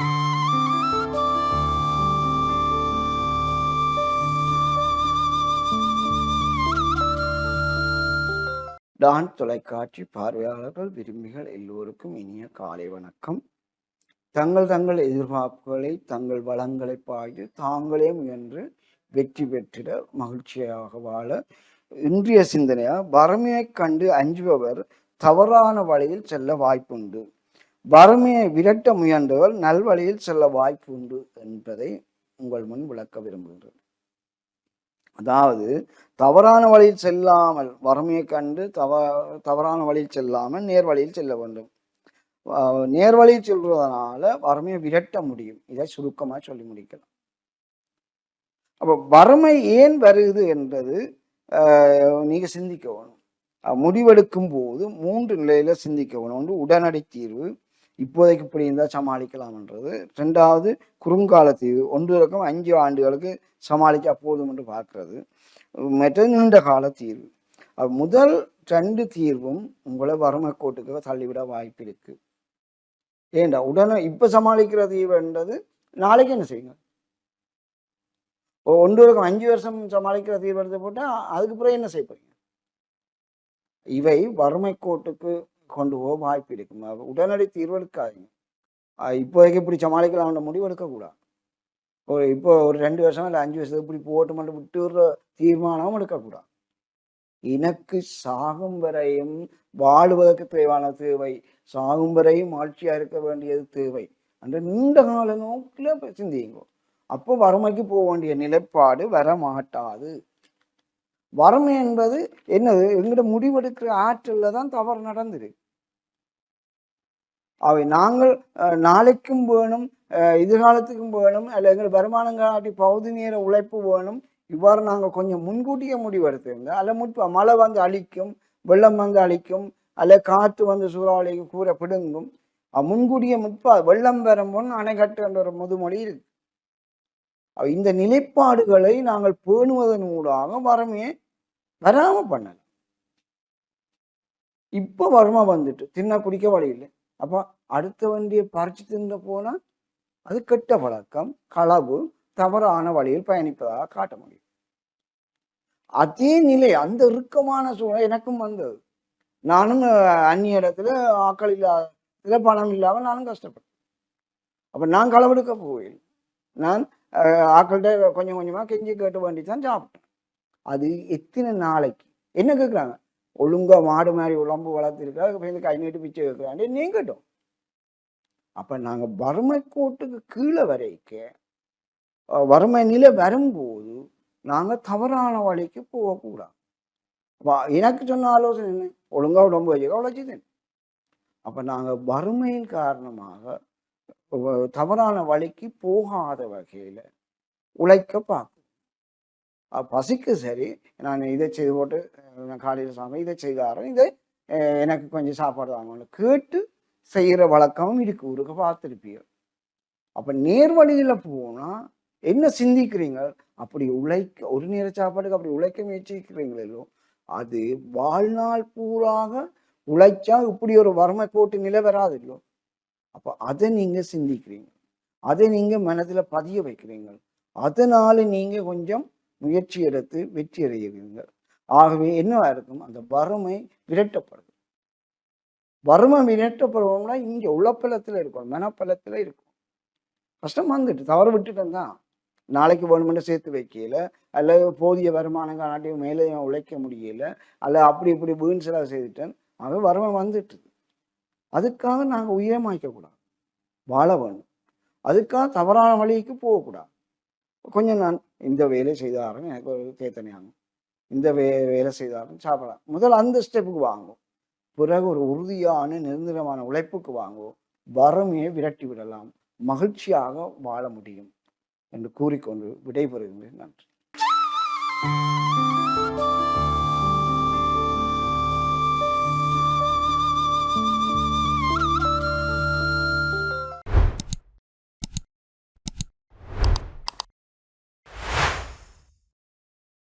Don தொலைக்காட்சி பார்வையாளர்கள் விரும்பிகள் எல்லோருக்கும் இனிய காலை வணக்கம். தங்கள் தங்கள் எதிர்பார்ப்புகளை தங்கள் வளங்களை பாய்ந்து தாங்களே முயன்று வெற்றி பெற்றிட மகிழ்ச்சியாக வாழ இன்றைய சிந்தனையா? வறுமையை கண்டு அஞ்சுபவர் தவறான வழியில் செல்ல வாய்ப்புண்டு. வறுமையை விரட்ட முயன்றவர் நல்வழியில் செல்ல வாய்ப்பு உண்டு என்பதை உங்கள் முன் விளக்க விரும்புகிறேன் அதாவது தவறான வழியில் செல்லாமல் வறுமையை கண்டு தவ தவறான வழியில் செல்லாமல் நேர் வழியில் செல்ல வேண்டும். நேர் வழியில் செல்வதனால வறுமையை விரட்ட முடியும். இதை சுருக்கமாக சொல்லி முடிக்கலாம். அப்போ வறுமை ஏன் வருது என்றது ஆஹ் நீங்க சிந்திக்க வேணும். முடிவெடுக்கும் போது மூன்று நிலையில சிந்திக்க வேணும். ஒன்று உடனடி தீர்வு. இப்போதைக்கு இப்படி இருந்தால் சமாளிக்கலாம்ன்றது. ரெண்டாவது குறுங்கால தீர்வு ஒன்று இருக்கும் அஞ்சு ஆண்டுகளுக்கு சமாளிக்க போதும் என்று பார்க்கறது. மற்ற நீண்ட கால தீர்வு. முதல் ரெண்டு தீர்வும் உங்களை வறுமை கோட்டுக்கு தள்ளிவிட வாய்ப்பு இருக்கு. ஏண்டா உடனே இப்போ சமாளிக்கிற தீர்வுன்றது நாளைக்கு என்ன செய்யுங்க? ஒன்று இருக்கும் அஞ்சு வருஷம் சமாளிக்கிற தீர்வு எடுத்து போட்டால் அதுக்கு பிறகு என்ன செய்ய போறீங்க? இவை வறுமை கோட்டுக்கு கொண்டு போக வாய்ப்பு இருக்கும். உடனடி தீர்வு எடுக்காதீங்க. இப்போதைக்கு இப்படி சமாளிக்கலாம்ன்ற முடிவு எடுக்கக்கூடாது. ஒரு இப்போ ஒரு ரெண்டு வருஷம் இல்லை அஞ்சு வருஷத்துக்கு இப்படி போட்டு மட்டும் விட்டு விடுற தீர்மானமும் எடுக்கக்கூடாது. எனக்கு சாகும் வரையும் வாழ்வதற்கு தேவையான தேவை சாகும் வரையும் ஆட்சியா இருக்க வேண்டியது தேவை என்ற நீண்ட கால நோக்கில போய் சிந்தியுங்க. அப்போ வறுமைக்கு போக வேண்டிய நிலைப்பாடு வர மாட்டாது வறுமை என்பது என்னது? எங்கிட்ட முடிவெடுக்கிற ஆற்றல்ல தான் தவறு நடந்துரு அவை நாங்கள் நாளைக்கும் வேணும் எதிர்காலத்துக்கும் வேணும் அல்ல எங்கள் வருமானங்காட்டி பகுதி நேர உழைப்பு வேணும். இவ்வாறு நாங்கள் கொஞ்சம் முன்கூட்டியே முடிவெடுத்திருந்தோம். அல்ல முற்ப மழை வந்து அழிக்கும் வெள்ளம் வந்து அழிக்கும் அல்ல காற்று வந்து சூறாவளிக்கு கூற பிடுங்கும். முன்கூட்டியே முற்ப வெள்ளம் பெறும் முன் அணை கட்டுன்ற ஒரு முதுமொழி இருக்கு. இந்த நிலைப்பாடுகளை நாங்கள் பேணுவதன் ஊடாக வறுமையை வராம பண்ணலாம் இப்போ வருமா வந்துட்டு தின்ன குடிக்க வழி இல்லை அப்ப அடுத்த வண்டியை பறிச்சு தின்ற போனால் அது கெட்ட பழக்கம் களவு தவறான வழியில் பயணிப்பதாக காட்ட முடியும். அதே நிலை அந்த இறுக்கமான சூழல் எனக்கும் வந்தது. நானும் அந்நிய இடத்துல ஆக்கள் இல்லாத பணம் இல்லாமல் நானும் கஷ்டப்பட்டேன். அப்ப நான் களவெடுக்க போவேன் நான் ஆக்கள்கிட்ட கொஞ்சம் கொஞ்சமா கெஞ்சி கேட்டு வேண்டி தான் சாப்பிட்டேன். அது எத்தனை நாளைக்கு? என்ன கேட்குறாங்க ஒழுங்கா மாடு மாதிரி உழம்பு வளர்த்துருக்கா? இப்போ கை நீட்டு பிச்சை கேட்குறாங்க நீங்கட்டும் அப்போ நாங்கள் வறுமை கோட்டுக்கு கீழே வரைக்க வறுமை நிலை வரும்போது நாங்கள் தவறான வழிக்கு போகக்கூடாது. எனக்கு சொன்ன ஆலோசனை என்ன? ஒழுங்கா உடம்பு வச்சுக்க உழைச்சிதேன் அப்போ நாங்கள் வறுமையின் காரணமாக தவறான வழிக்கு போகாத வகையில் உழைக்க பார்க்கணும். பசிக்கு சரி. நான் இதை செய்து போட்டு நான் காலையில் சாப்பிட இதை செய்தாரன் இதை எனக்கு கொஞ்சம் சாப்பாடு வாங்கணும் கேட்டு செய்கிற வழக்கமும் இருக்கு. ஊருக்கு பார்த்துருப்பீங்க அப்போ நேர் வழியில் போனால் என்ன சிந்திக்கிறீங்க? அப்படி உழைக்க ஒரு நேர சாப்பாட்டுக்கு அப்படி உழைக்க முயற்சிக்கிறீங்களோ அது வாழ்நாள் பூராக உழைச்சா இப்படி ஒரு வறுமை கோட்டு நிலை வராது இல்லையோ அப்போ அதை நீங்கள் சிந்திக்கிறீங்க. அதை நீங்கள் மனதில் பதிய வைக்கிறீங்க. அதனால நீங்கள் கொஞ்சம் முயற்சி எடுத்து வெற்றி அடைகிறீர்கள் ஆகவே என்னவா இருக்கும் அந்த வறுமை விரட்டப்படும். வறுமை விரட்டப்படுவோம்னா இங்க உளப்பலத்துல இருக்கும் மனப்பலத்துல இருக்கும். கஷ்டம் வந்துட்டு தவறு விட்டுட்டேன் தான். நாளைக்கு வேணுமென்று சேர்த்து வைக்கல அல்லது போதிய வருமானம் காட்டி மேலே உழைக்க முடியல அல்ல அப்படி இப்படி வீண் செலவு செய்துட்டேன். அது வறுமை வந்துட்டு. அதுக்காக நாங்கள் உயரமாக்க கூடாது வாழ வேணும். அதுக்காக தவறான வழிக்கு போகக்கூடாது. கொஞ்சம் நான் இந்த வேலை செய்தாலும் எனக்கு ஒரு கேத்தனையாகும். இந்த வே வேலை செய்தாலும் சாப்பிடலாம். முதல் அந்த ஸ்டெப்புக்கு வாங்கும் பிறகு ஒரு உறுதியான நிரந்தரமான உழைப்புக்கு வாங்கும் வறுமையை விரட்டி விடலாம். மகிழ்ச்சியாக வாழ முடியும். என்று கூறிக்கொண்டு விடைபெறுகின்றேன் நன்றி.